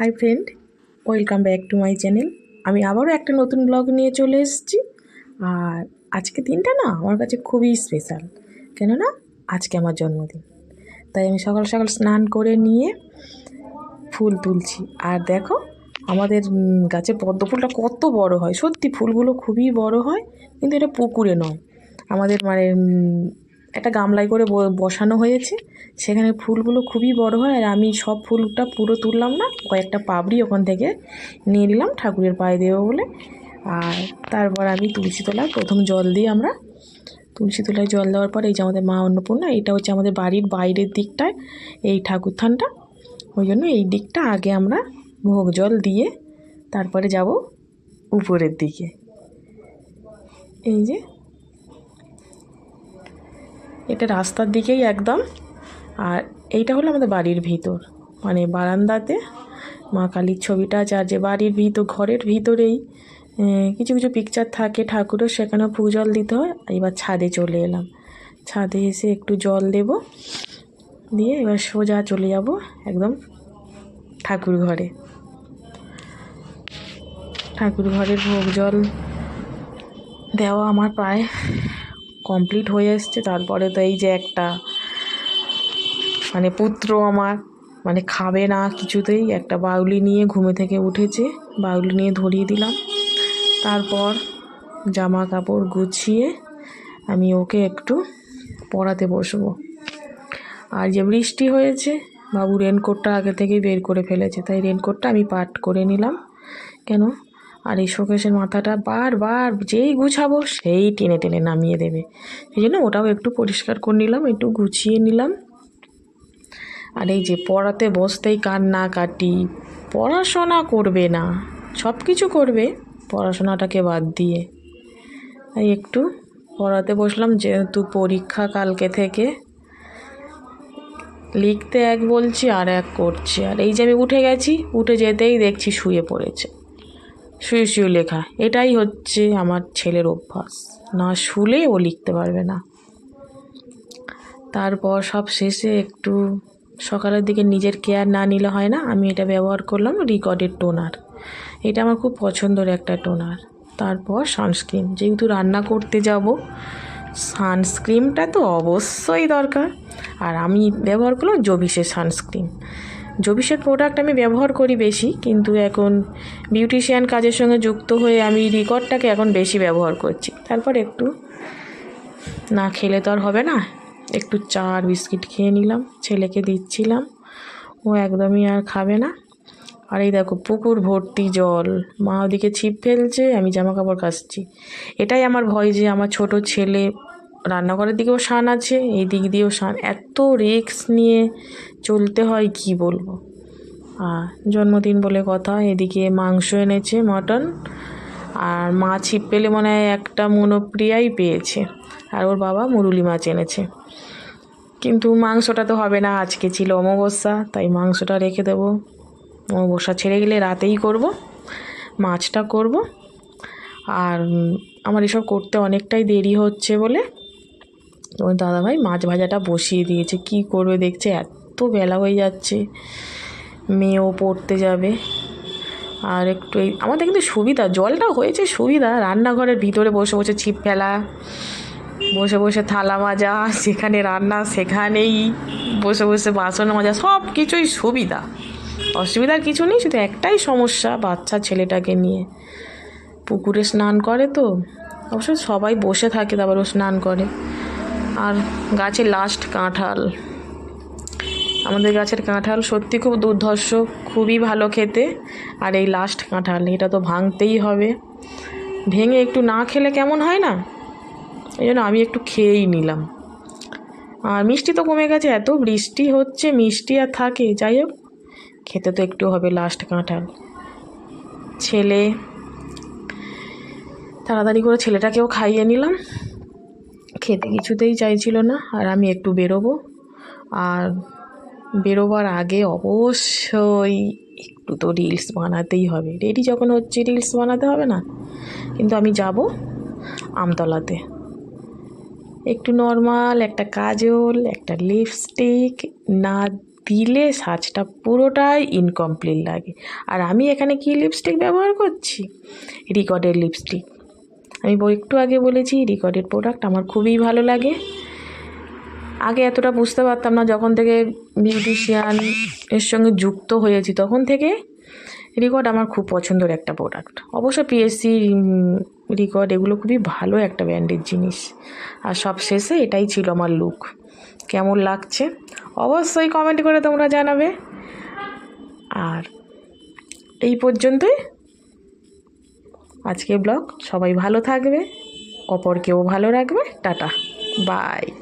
Hi friend welcome back to my channel আমি আবারও একটা নতুন ব্লগ নিয়ে চলে এসেছি। আর আজকে দিনটা না আমার কাছে খুবই স্পেশাল কেননা আজকে আমার জন্মদিন। তাই আমি সকাল সকাল স্নান করে নিয়ে ফুল তুলছি। আর দেখো, আমাদের গাছে পদ্ম ফুলটা কত বড় হয়। সত্যি ফুলগুলো খুবই বড় হয়, কিন্তু এটা পুকুরে নয়। আমাদের মানে একটা গামলায় করে বসানো হয়েছে। সেখানে ফুলগুলো খুবই বড় হয় আর আমি সব ফুলটা পুরো তুললাম না, কয়েকটা পাবড়ি ওখান থেকে নিয়ে নিলাম ঠাকুরের পায়ে দেবো বলে। আর তারপর আমি তুলসী তলায় প্রথম জল দিই আমরা। তুলসী তোলায় জল দেওয়ার পর এই যে আমাদের মা অন্নপূর্ণা, এটা হচ্ছে আমাদের বাড়ির বাইরের দিকটায় এই ঠাকুর থানটা ওই জন্য এই দিকটা আগে আমরা ভোগ জল দিয়ে তারপরে যাব উপরের দিকে। এই যে এটা রাস্তার দিকেই একদম। আর এইটা হলো আমাদের বাড়ির ভিতর। মানে বারান্দাতে মা কালীর ছবিটা আছে। আর যে বাড়ির ভিতর, ঘরের ভিতরেই কিছু কিছু পিকচার থাকে ঠাকুরের, সেখানেও জল দিতে হয়। এবার ছাদে চলে এলাম। ছাদে এসে একটু জল দেব। দিয়ে এবার সোজা চলে যাব একদম ঠাকুর ঘরে। ঠাকুর ঘরের ভোগ জল দেওয়া আমার প্রায় কমপ্লিট হয়ে এসছে। তারপরে তো এই যে একটা মানে পুত্র আমার মানে খাবে না কিছুতেই। একটা বাউলি নিয়ে ঘুমে থেকে উঠেছে, বাউলি নিয়ে ধরিয়ে দিলাম। তারপর জামা কাপড় গুছিয়ে আমি ওকে একটু পড়াতে বসবো। আর যে বৃষ্টি হয়েছে, বাবু রেনকোটটা আগে থেকেই বের করে ফেলেছে, তাই রেনকোটটা আমি পাট করে নিলাম। কেন? আর এই শোকেশের মাথাটা বারবার যেই গুছাবো সেই টেনে টেনে নামিয়ে দেবে। সেই জন্য ওটাও একটু পরিষ্কার করে নিলাম, একটু গুছিয়ে নিলাম। আর এই যে পড়াতে বসতেই কান্না কাটি পড়াশোনা করবে না সব কিছু করবে, পড়াশোনাটাকে বাদ দিয়ে। তাই একটু পড়াতে বসলাম, যেহেতু পরীক্ষা কালকে থেকে। লিখতে এক বলছি আর এক করছি। আর এই যে আমি উঠে গেছি, উঠে যেতেই দেখছি শুয়ে পড়েছে। শুয়ে শুয়ে লেখা। এটাই হচ্ছে আমার ছেলের অভ্যাস। না শুলে ও লিখতে পারবে না। তারপর সব শেষে একটু সকালের দিকে নিজের কেয়ার না নিলে হয় না, আমি এটা ব্যবহার করলাম রিকর্ডের টোনার এটা আমার খুব পছন্দের একটা টোনার তারপর সানস্ক্রিন যেহেতু রান্না করতে যাব সানস্ক্রিনটা তো অবশ্যই দরকার। আর আমি ব্যবহার করলাম জবিসের সানস্ক্রিন জবিসের প্রোডাক্ট আমি ব্যবহার করি বেশি, কিন্তু এখন বিউটিশিয়ান কাজের সঙ্গে যুক্ত হয়ে আমি রিকর্ডটাকে এখন বেশি ব্যবহার করছি। তারপর একটু না খেলে তো আর হবে না। একটু চা আর বিস্কিট খেয়ে নিলাম, ছেলেকে দিচ্ছিলাম। ও একদমই আর খাবে না। আর এই দেখো, পুকুর ভর্তি জল। মা ওদিকে ছিপ ফেলছে, আমি জামা কাপড় কাচছি। এটাই আমার ভয় যে আমার ছোট ছেলে রান্নাঘরের দিকেও শান আছে, এই দিক দিয়েও শান। এত রিস্ক নিয়ে চলতে হয়, কি বলব? আর জন্মদিন বলে কথা, এদিকে মাংস এনেছে মটন আর মা ছিপ পেলে মনে হয় একটা মনোপ্রিয়াই পেয়েছে, আর ওর বাবা মুরুলি মাছ এনেছে। কিন্তু মাংসটা তো হবে না, আজকে ছিল অমাবস্যা, তাই মাংসটা রেখে দেবো। অমাবস্যা ছেড়ে গেলে রাতেই করব, মাছটা করব। আর আমার এসব করতে অনেকটাই দেরি হচ্ছে বলে ওই দাদাভাই মাছ ভাজাটা বসিয়ে দিয়েছে। কি করবে দেখছে? এত বেলা হয়ে যাচ্ছে। মেয়েও পড়তে যাবে। আর একটু এই আমাদের কিন্তু সুবিধা, জলটা হয়েছে সুবিধা। রান্নাঘরের ভিতরে বসে বসে ছিপ ফেলা, বসে বসে থালা মাজা সেখানে রান্না সেখানেই বসে বসে বাসন মাজা, সব কিছুই সুবিধা। অসুবিধার কিছু নেই, শুধু একটাই সমস্যা, বাচ্চা ছেলেটাকে নিয়ে। পুকুরে স্নান করে তো। অবশ্য সবাই বসে থাকে, তারপরও স্নান করে। আর গাছে লাস্ট কাঁঠাল। আমাদের গাছের কাঁঠাল সত্যি খুব দুর্ধর্ষ, খুবই ভালো খেতে। আর এই লাস্ট কাঁঠাল, এটা তো ভাঙতেই হবে। ভেঙে একটু না খেলে কেমন হয় না? এই জন্য আমি একটু খেয়েই নিলাম। আর মিষ্টি তো কমে গেছে, এত বৃষ্টি হচ্ছে, মিষ্টি আর থাকে। যাই হোক, খেতে তো একটু হবে লাস্ট কাঁঠাল। ছেলে, তাড়াতাড়ি করে ছেলেটাকেও খাইয়ে নিলাম। খেতে কিছুতেই চাইছিল না, আর আমি একটু বেরোবো। আর বেরোবার আগে অবশ্যই একটু তো রিলস বানাতেই হবে। রেডি যখন হচ্ছে, রিলস বানাতে হবে না? কিন্তু আমি যাব আমতলাতে। একটু নর্মাল, একটা কাজল, একটা লিপস্টিক না দিলে সাজটা পুরোটাই ইনকমপ্লিট লাগে। আর আমি এখানে কি লিপস্টিক ব্যবহার করছি? রিকর্ডের লিপস্টিক আমি একটু আগে বলেছি রিকর্ডের প্রোডাক্ট আমার খুবই ভালো লাগে। আগে এতটা বুঝতে পারতাম না, যখন থেকে বিউটিশিয়ান এর সঙ্গে যুক্ত হয়েছি, তখন থেকে রিকর্ড আমার খুব পছন্দের একটা প্রোডাক্ট অবশ্য পিএসসি রিকর্ড এগুলো খুবই ভালো একটা ব্র্যান্ডের জিনিস। আর সব শেষে এটাই ছিল আমার লুক কেমন লাগছে? অবশ্যই কমেন্ট করে তোমরা জানাবে। আর এই পর্যন্তই। আজকে ব্লগ সবাই ভালো থাকবে অপরকেও ভালো রাখবে টাটা বাই।